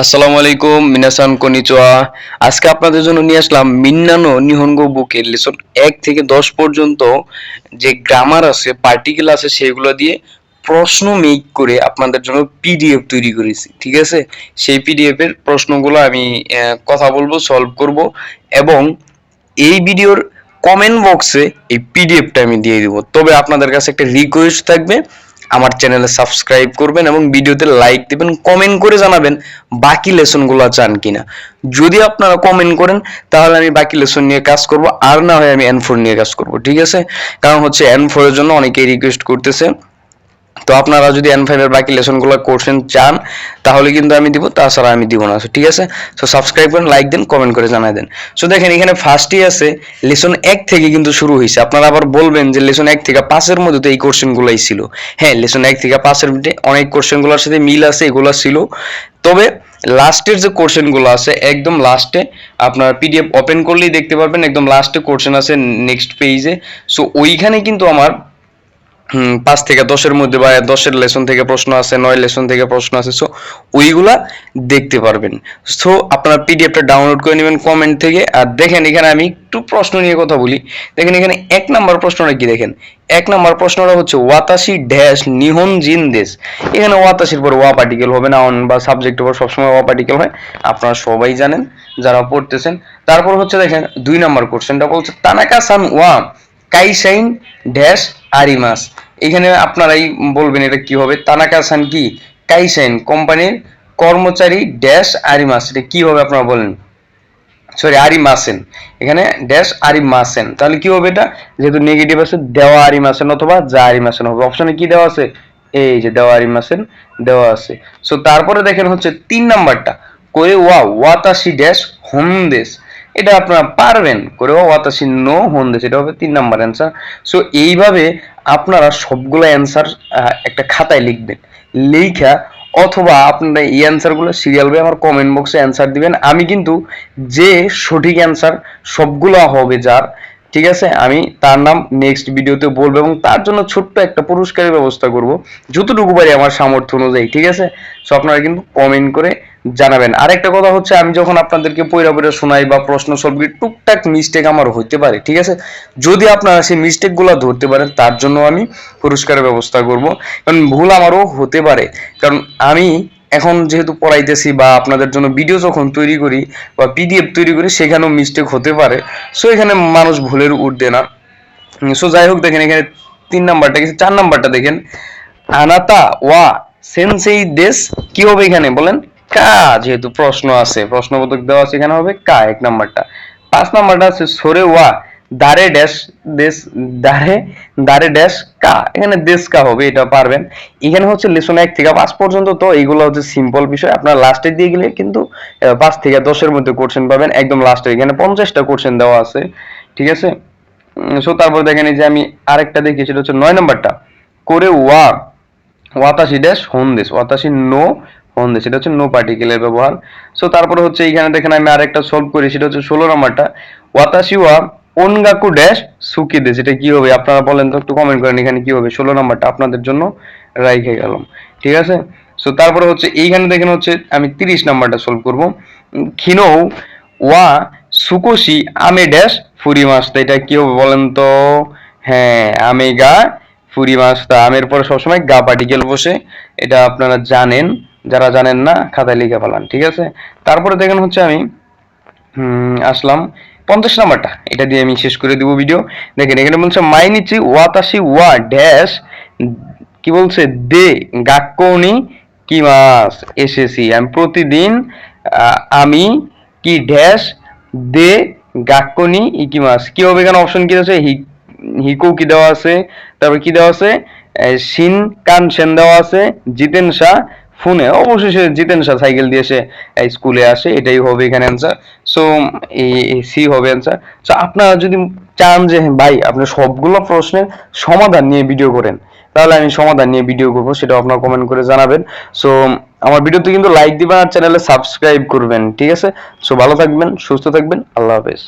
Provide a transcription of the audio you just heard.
আসসালামু আলাইকুম, মিনাসান কনিচোয়া। আজকে আপনাদের জন্য নিয়ে আসলাম মিন্নানো নিহনগো বুকের লেসন এক থেকে দশ পর্যন্ত যে গ্রামার আছে পার্টিকেল আছে, সেগুলো দিয়ে প্রশ্ন মেক করে আপনাদের জন্য পিডিএফ তৈরি করেছি, ঠিক আছে? সেই পিডিএফ এর প্রশ্নগুলো আমি কথা বলব সলভ করব এবং এই ভিডিওর কমেন্ট বক্সে এই পিডিএফটা আমি দিয়ে দিব। তবে আপনাদের কাছে একটা রিকোয়েস্ট থাকবে আমার চ্যানেলে সাবস্ক্রাইব করবেন এবং ভিডিওতে লাইক দিবেন কমেন্ট করে জানাবেন বাকি লেসনগুলো চান কিনা। যদি আপনারা কমেন্ট করেন, তাহলে আমি বাকি লেসন নিয়ে কাজ করব, আর না হয় আমি এন ফোর নিয়ে কাজ করব, ঠিক আছে? কারণ হচ্ছে এন ফোর এর জন্য অনেকেই রিকোয়েস্ট করতেছে। তো আপনারা যদি এন বাকি লেসনগুলো কোর্সেন চান, তাহলে কিন্তু আমি দিব, তাছাড়া আমি দিব না। ঠিক আছে? সো সাবস্ক্রাইব করেন লাইক দেন কমেন্ট করে জানাই দেন। সো দেখেন, এখানে ফার্স্টই আছে লেসন এক থেকে কিন্তু শুরু হয়েছে। আপনারা আবার বলবেন যে লেসন এক থেকে পাঁচের মধ্যে তো এই কোশ্চেনগুলোই ছিল। হ্যাঁ লেসন এক থেকে পাঁচের মধ্যে অনেক কোশ্চেনগুলোর সাথে মিল আছে, এগুলো ছিল। তবে লাস্টের যে কোশ্চেনগুলো আছে, একদম লাস্টে আপনার পিডিএফ ওপেন করলেই দেখতে পারবেন, একদম লাস্টে কোশ্চেন আছে নেক্সট পেজে সো ওইখানে কিন্তু আমার পাঁচ থেকে দশের মধ্যে বা দশের লেসন থেকে প্রশ্ন আছে, নয় লেসন থেকে প্রশ্ন আছে সো ওইগুলা দেখতে পারবেন। সো আপনারা পিডিএফটা ডাউনলোড করে নেবেন কমেন্ট থেকে, আর দেখেন এখানে আমি একটু প্রশ্ন নিয়ে কথা বলি। দেখেন এখানে এক নাম্বার প্রশ্নটা কি দেখেন? এক নাম্বার প্রশ্নটা হচ্ছে, ওয়াতাসি ড্যাশ নিহন জিন দেশ? এখানে ওয়াতাসির পর ওয়া পার্টিকেল হবে না অন বা সাবজেক্টের উপর সবসময় ওয়া পার্টিকেল হয়। আপনারা সবাই জানেন, যারা পড়তেছেন। তারপর হচ্ছে দেখেন, দুই নাম্বার কোশ্চেনটা বলছে তানাকা সান ওয়া কাইসাইন ড্যাশ আরিমাস। এখানে আপনারাই বলবেন এটা কি হবে? তানাকা সান কি? কাইসাইন কোম্পানির কর্মচারী ড্যাশ আরিমাস। এটা কি হবে আপনারা বলেন? সরি আরিমাসেন। এখানে ড্যাশ আরিমাসেন। তাহলে কি হবে এটা? যেহেতু নেগেটিভ আছে, দেওয়া আরিমাসেন অথবা যা আরিমাসেন হবে। অপশনে কি দেওয়া আছে? এই যে দেওয়া আরিমাসেন দেওয়া আছে। সো তারপরে দেখেন হচ্ছে তিন নাম্বারটা। করে ওয়া ওয়াতাসি ড্যাশ হোম দেশ। এটা আপনারা পারবেন করে ওয়া ওয়াতাসি নো হোম দেশ, এটা হবে তিন নাম্বার অ্যান্সার সো এইভাবে আপনারা সবগুলো অ্যান্সার একটা খাতায় লিখবেন। লেখা অথবা আপনারা এই অ্যান্সারগুলো সিরিয়াল বাই আমার কমেন্ট বক্সে অ্যান্সার দিবেন। আমি কিন্তু যে সঠিক অ্যান্সার সবগুলো হবে যার, ঠিক আছে? আমি তার নাম নেক্সট ভিডিওতে বলব এবং তার জন্য ছোট্ট একটা পুরস্কারের ব্যবস্থা করব, যতটুকু পারি আমার সামর্থ্য অনুযায়ী, ঠিক আছে? সো আপনারা কিন্তু কমেন্ট করে জানাবেন। আরেকটা কথা হচ্ছে, আমি যখন আপনাদেরকে পয়রা পয়রা শোনাই বা প্রশ্ন সলভ করি, টুকটাক মিস্টেক আমার হইতে পারে, ঠিক আছে? যদি আপনারা সেই মিস্টেকগুলো ধরতে পারেন, তার জন্য আমি পুরস্কারের ব্যবস্থা করব। কারণ ভুল আমারও হতে পারে। কারণ আমি এখন যেহেতু পড়াইতেছি বা আপনাদের জন্য ভিডিও যখন তৈরি করি বা পিডিএফ তৈরি করি, সেখানেও মিস্টেক হতে পারে। সো এখানে মানুষ ভুলের উঠবে না। সো যাই হোক, দেখেন এখানে তিন নাম্বারটা গেছে, চার নাম্বারটা দেখেন। আনাতা ওয়া সেন্সেই দেশ, কি হবে এখানে বলেন? কা যেহেতু প্রশ্ন আছে, প্রশ্নবোধক দেওয়া আছে, এখানে হবে কা, এক নাম্বারটা। পাঁচ নাম্বারটা আছে, সরে ওয়া দারে ড্যাশ, দেশ দারে দারে ড্যাশ, কা, এখানে দেশ কা হবে এটা পারবেন। এখানে হচ্ছে লেসন এক থেকে পাঁচ পর্যন্ত, তো এইগুলো হচ্ছে সিম্পল বিষয়। আপনার লাস্টে দিয়ে গেলে কিন্তু পাঁচ থেকে দশের মধ্যে কোশ্চেন পাবেন, একদম লাস্টে এখানে পঞ্চাশটা কোশ্চেন দেওয়া আছে, ঠিক আছে? সো তারপর দেখেন এই যে আমি আরেকটা দেখি সেটা হচ্ছে নয় নাম্বারটা। করে ওয়া ওয়াতাশি ড্যাশ হন্দেশ ওয়াতাসি নো হন্দেশ এটা হচ্ছে নো পার্টিকেলের ব্যবহার। সো তারপরে হচ্ছে এইখানে দেখেন আমি আরেকটা সলভ করি, সেটা হচ্ছে ষোলো নাম্বারটা। ওয়াতাসি ওয়া অনগাকু ড্যাশ সুকি দেশ এটা কি হবে? আপনারা বলেন তো, একটু কমেন্ট করেন এখানে কি হবে। ষোলো নাম্বারটা আপনাদের জন্য রাইখে গেলাম। ঠিক আছে? সো তারপরে হচ্ছে এইখানে দেখেন হচ্ছে আমি তিরিশ নাম্বারটা সলভ করব। খিনো ওয়া সুকোশি আমে ড্যাশ ফুরি মাছটা এটা কি হবে বলেন তো? হ্যাঁ আমি গা ফুরি মাছটা আমের পরে সবসময় গা পার্টিকেল বসে, এটা আপনারা জানেন। যারা জানেন না, খাতায় লিখে ফেলান, ঠিক আছে? তারপরে দেখেন হচ্ছে আমি আসলাম পঞ্চাশ নাম্বারটা। এটা দিয়ে আমি শেষ করে দিব ভিডিও দেখেন, এখানে বলছে, মাই মাইনিচি ওয়াতাসি ওয়া ড্যাশ, কি বলছে? দে, গাক্কনি কি মাস এসেছি। আমি প্রতিদিন আমি কি ড্যাশ, দে, গাক্কনি ইকি মাস কি হবে এখানে অপশন কি আছে? হিকো কি দেওয়া আছে? তারপর কি দেওয়া আছে? শিন কান সেন দেওয়া আছে? জিতেন শাহ ফোনে, অবশেষে জিতেন শাহ সাইকেল দিয়ে সে স্কুলে আসে, এটাই হবে এখানে অ্যান্সার সো সি হবে অ্যান্সার সো আপনারা যদি চান যে, ভাই, আপনি সবগুলো প্রশ্নের সমাধান নিয়ে ভিডিও করেন, তাহলে আমি সমাধান নিয়ে ভিডিও করব সেটা আপনারা কমেন্ট করে জানাবেন। সো আমার ভিডিওতে কিন্তু লাইক দিবেন আর চ্যানেলে সাবস্ক্রাইব করবেন, ঠিক আছে? সো ভালো থাকবেন, সুস্থ থাকবেন, আল্লাহ হাফেজ।